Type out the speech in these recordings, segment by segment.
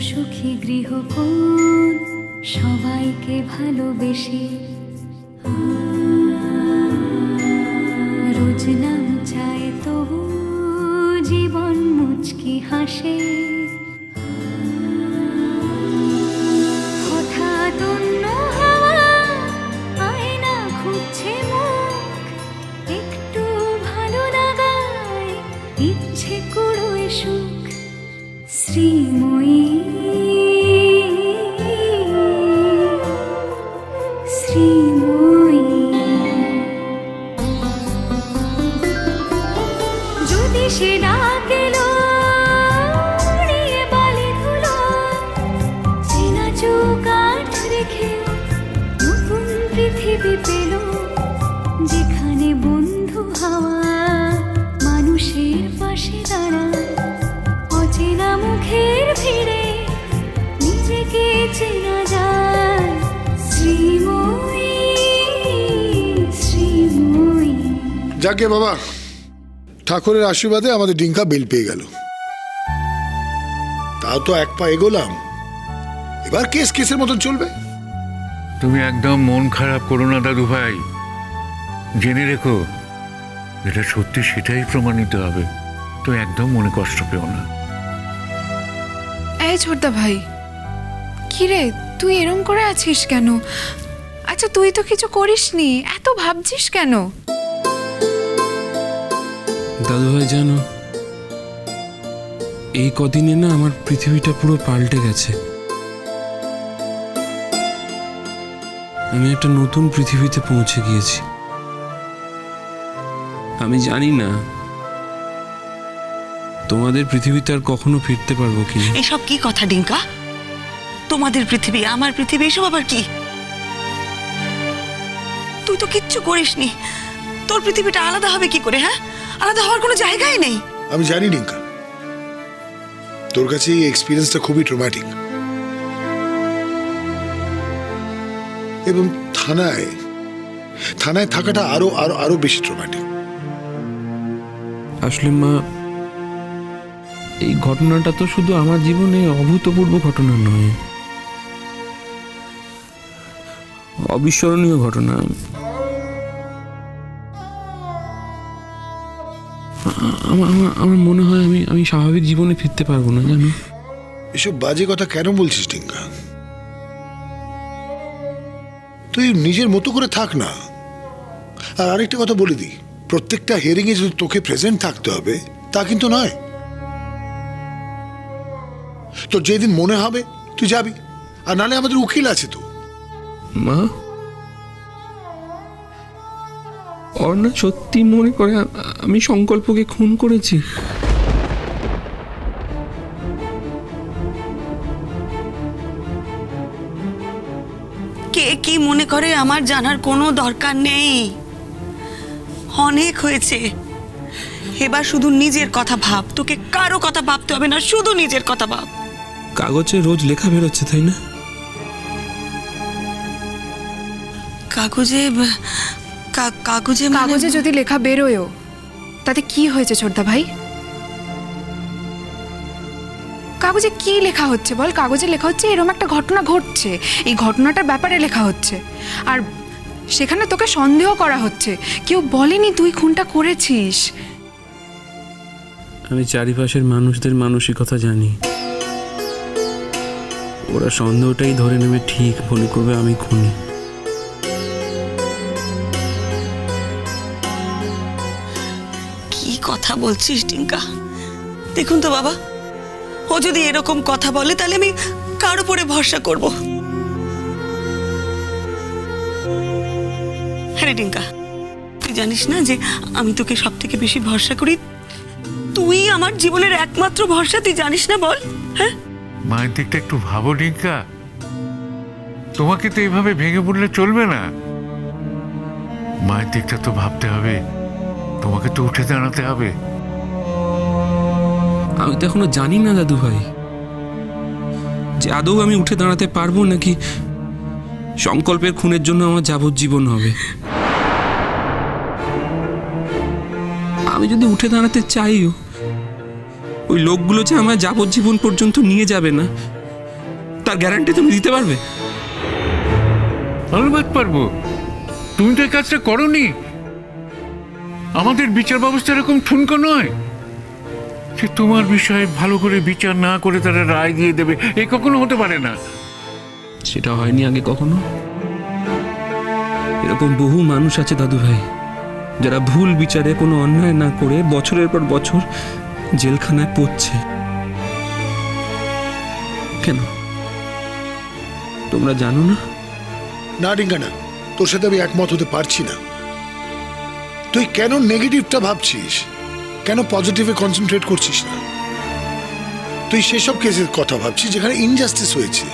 সুখী গৃহকোণ সবাইকে ভালোবেসে। রোজ নাম চায় তবু জীবন মুচকি হাসে। যদি সে ডাক বালি ধুলো। চেনা চোখ রেখে নতুন পৃথিবী পেল, যেখানে বন্ধু হাওয়া মানুষের পাশে দাঁড়ায়। অচেনা মুখের ভিড়ে নিজেকে চেনা যায়। শ্রীময়ী শ্রীময়ী। যাকে বাবা ঠাকুরের আশীর্বাদে আমাদের ডিঙ্কা বেল পেয়ে গেল। তাও তো এক পা এগোলাম। এবার কেস কেসের মতন চলবে। তুমি একদম মন খারাপ করো না দাদু ভাই। জেনে রেখো এটা সত্যি সেটাই প্রমাণিত হবে। তুমি একদম মনে কষ্ট পেও না। এই ছোটদা ভাই কি রে তুই এরম করে আছিস কেন? আচ্ছা তুই তো কিছু করিসনি এত ভাবছিস কেন? দাদুভাই জানো, এই কদিনে না আমার পৃথিবীটা পুরো পাল্টে গেছে। আমি একটা নতুন পৃথিবীতে পৌঁছে গিয়েছি। আমি জানি না, তোমাদের পৃথিবীতে আর কখনো ফিরতে পারব কিনা এসব কি কথা, ডিঙ্কা? তোমাদের পৃথিবী, আমার পৃথিবী, এসব আবার কি? তুই তো কিচ্ছু করিসনি। তোর পৃথিবীটা আলাদা হবে কি করে হ্যাঁ? আলাদা হওয়ার কোনো জায়গাই নেই। আমি জানি ডিঙ্কা তোর কাছে এই এক্সপিরিয়েন্সটা খুবই ট্রমাটিক এবং থানায় থানায় থাকাটা আরও আরও আরও বেশি ট্রমাটিক আসলে মা এই ঘটনাটা তো শুধু আমার জীবনে অভূতপূর্ব ঘটনা নয়। অবিস্মরণীয় ঘটনা। আমার আমার- আমার মনে হয় আমি আমি স্বাভাবিক জীবনে ফিরতে পারব না জানো? এসব বাজে কথা কেন বলছিস ডিঙ্কা তুই নিজের মতো করে থাক না। আর আরেকটা কথা বলে দিই প্রত্যেকটা হিয়ারিং এ যদি তোকে প্রেজেন্ট থাকতে হবে তা কিন্তু নয়। তো যেদিন মনে হবে তুই যাবি আর নালে আমাদের উকিল আছে তো। মা? অর্ণা সত্যি মনে করে আমি সংকল্পকে খুন করেছি। কে কি মনে করে আমার জানার কোনো দরকার নেই? অনেক হয়েছে। এবার শুধু নিজের কথা ভাব। তোকে কারও কথা ভাবতে হবে না শুধু নিজের কথা ভাব। কাগজে রোজ লেখা বেরোচ্ছে তাই না? কাগজে কাগজে মানে- কাগজে যদি লেখা বেরোয়ও তাতে কি হয়েছে ছোটদা ভাই? কাগজে কি লেখা হচ্ছে বল? কাগজে লেখা হচ্ছে এরকম একটা ঘটনা ঘটছে। এই ঘটনাটার ব্যাপারে লেখা হচ্ছে। আর সেখানে তোকে সন্দেহ করা হচ্ছে। কেউ বলেনি তুই খুনটা করেছিস। আমি চারিপাশের মানুষদের মানসিকতা জানি। ওরা সন্দেহটাই ধরে নেবে ঠিক মনে করবে আমি খুনি। কথা বলছিস, টিঙ্কা। দেখুন তো বাবা, ও যদি এরকম কথা বলে, তাহলে আমি কার উপরে ভরসা করব? হ্যাঁ টিঙ্কা, তুই জানিস না যে আমি তোকে সব থেকে বেশি ভরসা করি? তুই আমার জীবনের একমাত্র ভরসা, তুই জানিস না বল হ্যাঁ? মায়ের দিকটা একটু ভাবো ডিঙ্কা তোমাকে তো এইভাবে ভেঙে পড়লে চলবে না। মায়ের দিকটা তো ভাবতে হবে। তোমাকে তো উঠে দাঁড়াতে হবে। আমি তো এখনও জানি না দাদু ভাই। যে আদৌ আমি উঠে দাঁড়াতে পারব নাকি সংকল্পের খুনের জন্য আমার যাবজ্জীবন হবে। আমি যদি উঠে দাঁড়াতে চাইও ওই লোকগুলো যে আমার যাবজ্জীবন পর্যন্ত নিয়ে যাবে না তার গ্যারান্টি তুমি দিতে পারবে? আলবাত পারব। তুমি তো এই কাজটা করনি। আমাদের বিচার ব্যবস্থা এরকম ঠুনকো নয়। সে তোমার বিষয়ে ভালো করে বিচার না করে তারা রায় দিয়ে দেবে এ কখনো হতে পারে না। সেটা হয়নি আগে কখনো। এরকম বহু মানুষ আছে দাদু ভাই যারা ভুল বিচারে কোনো অন্যায় না করে বছরের পর বছর জেলখানায় পড়ছে। কেন? তোমরা জানো না? না ডিঙ্গা না তোর সাথে আমি একমত হতে পারছি না। তুই কেন নেগেটিভটা ভাবছিস? কেন পজিটিভে কনসেন্ট্রেট করছিস না? তুই সেসব কেসের কথা ভাবছিস যেখানে ইনজাস্টিস হয়েছে।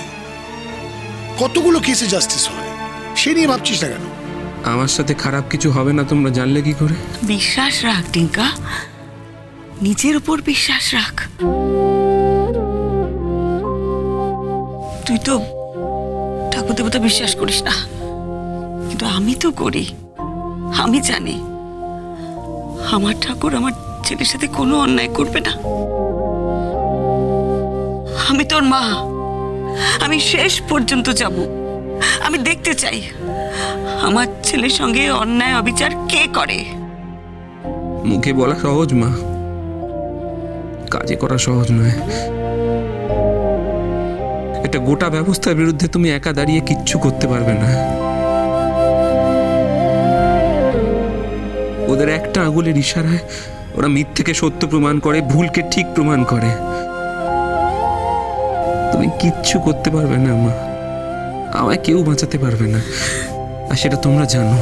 কতগুলো কেসে জাস্টিস হয়? সে নিয়ে ভাবছিস না কেন? আমার সাথে খারাপ কিছু হবে না তোমরা জানলে কি করে? বিশ্বাস রাখ টিঙ্কা। নিজের উপর বিশ্বাস রাখ। তুই তো ঠাকুর দেবতা বিশ্বাস করিস না। কিন্তু আমি তো করি। আমি জানি। আমার ঠাকুর আমার ছেলের সাথে কোনো অন্যায় করবে না। আমি তোর মা। আমি শেষ পর্যন্ত যাব। আমি দেখতে চাই আমার ছেলের সঙ্গে অন্যায় অবিচার কে করে। মুখে বলা সহজ, মা। কাজে করা সহজ নয়। এটা গোটা ব্যবস্থার বিরুদ্ধে তুমি একা দাঁড়িয়ে কিচ্ছু করতে পারবে না। ওদের একটা আঙুলের ইশারায় ওরা মিথ্যেকে সত্য প্রমাণ করে ভুলকে ঠিক প্রমাণ করে। তুমি কিচ্ছু করতে পারবে না মা। আমায় কেউ বাঁচাতে পারবে না। আর সেটা তোমরা জানো।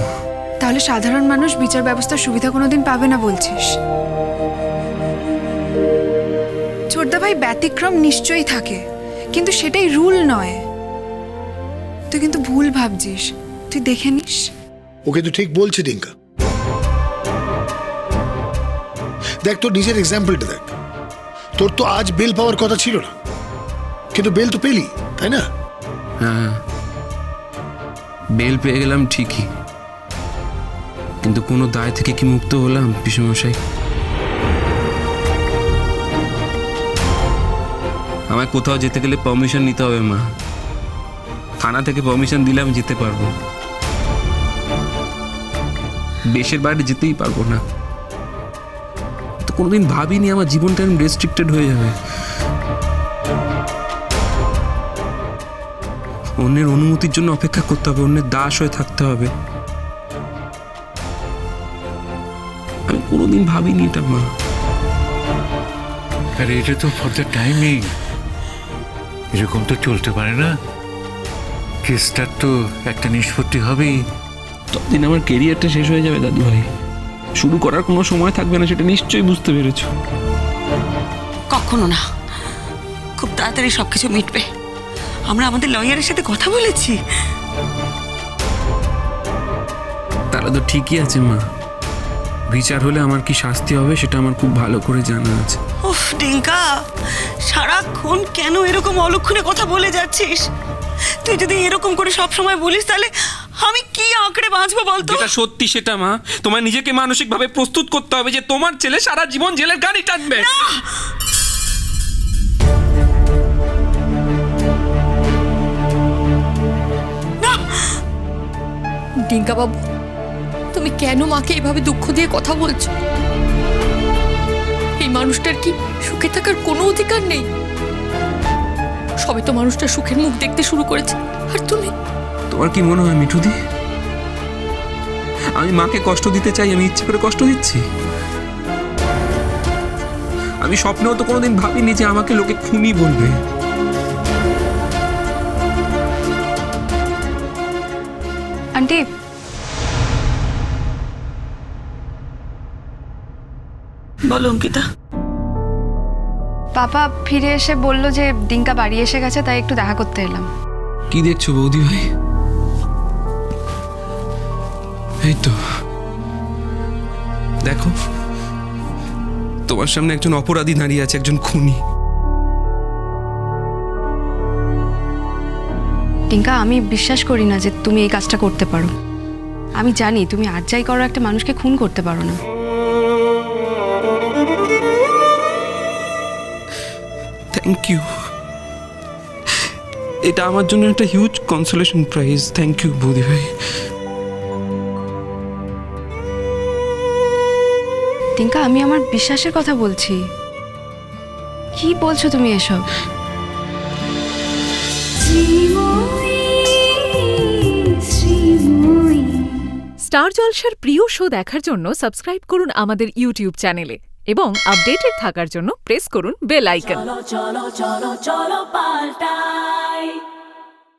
তাহলে সাধারণ মানুষ বিচার ব্যবস্থার সুবিধা কোনোদিন পাবে না বলছিস? ছোটদা ভাই ব্যতিক্রম নিশ্চয়ই থাকে কিন্তু সেটাই রুল নয়। তুই কিন্তু ভুল ভাবছিস। তুই দেখে নিস। ওকে তো ঠিক বলছে ডিঙ্কা দেখ, তোর নিজের এক্সাম্পলটা দেখ। তোর তো আজ বেল পাওয়ার কথা ছিল না। কিন্তু বেল তো পেলি, তাই না? হ্যাঁ। বেল পেয়ে গেলাম ঠিকই। কিন্তু কোনো দায় থেকে কি মুক্ত হলাম, পিসমশাই? আমায় কোথাও যেতে গেলে পারমিশন নিতে হবে, মা। থানা থেকে পারমিশন দিলে আমি যেতে পারব। দেশের বাইরে যেতেই পারব না। কোনোদিন ভাবিনি আমার জীবনটা এরকম রেস্ট্রিক্টেড হয়ে যাবে। অন্যের অনুমতির জন্য অপেক্ষা করতে হবে অন্যের দাস হয়ে থাকতে হবে। আমি কোনোদিন ভাবিনি এটা মা। আরে এটা তো ফর দ্য টাইমিং এরকম তো চলতে পারে না। কেসটার তো একটা নিষ্পত্তি হবেই। ততদিন আমার কেরিয়ারটা শেষ হয়ে যাবে দাদু ভাই শুরু করার কোনো সময় থাকবে না সেটা নিশ্চয়ই বুঝতে পেরেছ। কখনো না। খুব তাড়াতাড়ি সবকিছু মিটবে। আমরা আমাদের লয়ারের সাথে কথা বলেছি। তারা তো ঠিকই আছে মা। বিচার হলে আমার কি শাস্তি হবে সেটা আমার খুব ভালো করে জানা আছে। উফ ডিঙ্কা সারাক্ষণ কেন এরকম অলক্ষণে কথা বলে যাচ্ছিস? তুই যদি এরকম করে সব সময় বলিস তাহলে আমি কি আঁকড়ে বাঁচবো বলতো? যেটা সত্যি সেটা মা। তোমার নিজেকে মানসিকভাবে প্রস্তুত করতে হবে যে তোমার ছেলে সারা জীবন জেলের গাড়ি টানবে। ডিঙ্কা বাবু তুমি কেন মাকে এভাবে দুঃখ দিয়ে কথা বলছো? এই মানুষটার কি সুখে থাকার কোনো অধিকার নেই? সবে তো মানুষটার সুখের মুখ দেখতে শুরু করেছে। আর তুমি? তোমার কি মনে হয় মিঠুদি? আমি মাকে কষ্ট দিতে চাই আমি ইচ্ছে করে কষ্ট দিচ্ছি। আমি স্বপ্নেও তো কোনোদিন ভাবিনি যে আমাকে লোকে খুনি বলবে। আন্টি। বলো অঙ্কিতা। পাপা ফিরে এসে বলল যে ডিঙ্কা বাড়ি এসে গেছে তাই একটু দেখা করতে এলাম। কি দেখছ বৌদি ভাই? এই তো। দেখো তোমার সামনে একজন অপরাধী দাঁড়িয়ে আছে একজন খুনি। টিঙ্কা আমি বিশ্বাস করি না যে তুমি এই কাজটা করতে পারো। আমি জানি তুমি আর যাই করো একটা মানুষকে খুন করতে পারো না। থ্যাংক ইউ এটা আমার জন্য একটা huge consolation prize thank you বৌদি ভাই। টিঙ্কা আমি আমার বিশ্বাসের কথা বলছি। কি বলছো তুমি এসব? স্টার জলসার প্রিয় শো দেখার জন্য সাবস্ক্রাইব করুন আমাদের ইউটিউব চ্যানেলে এবং আপডেটেড থাকার জন্য প্রেস করুন বেল আইকন।